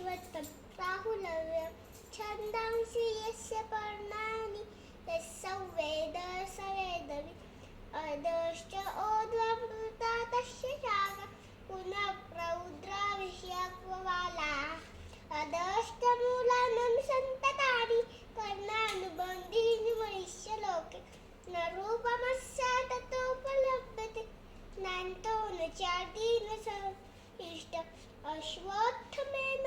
अश्वत्थं राहुलव्यं छन्दांसि यस्य पर्णानि यस्य वेद, स वेदवि अदश्च ओद्वमृता तस्य शाखा पुनः प्रौद्रा विषयक्ववाला अदष्टमूलानं सन्ततानि, कर्णानुबन्धीनि मनुष्यलोके, न रूपमस्य ततोपलभ्यते नान्तो न चार्दी स इष्ट अश्वत्थमेन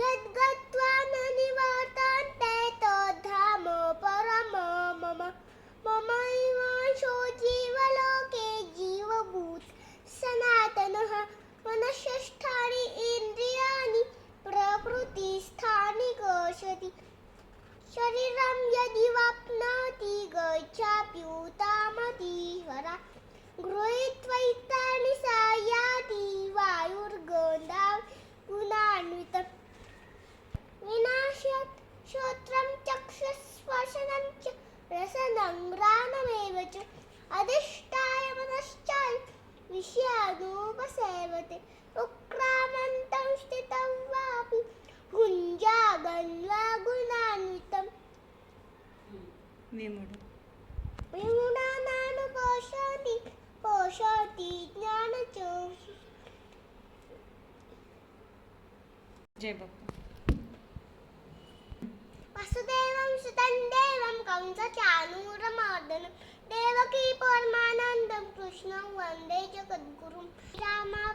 यद्गत्वा न निवर्तन्ते तद्धामो परमो मम ममैवांशो शरीरं यदि वाप्नोति गच्छाप्युतामतीहरा गृहीत्वैतानि सा സംഗ്രാമമേവച്ച് അധിഷ്ഠായ മനശ്ചാൽ വിഷയാനൂപസേവത്തെ ഉക്രാമന്തം സ്ഥിതം വാപി ഗുഞ്ചാഗന്വാഗുണാന്വിതം വിമുടാനാണ് പോഷോതി പോഷോതി ജ്ഞാന ചോ ജയ ബാപ്പ देवं कंसचाणूरमर्दनं देवकी परमानन्दं कृष्णं वंदे जगद्गुरुं। रामा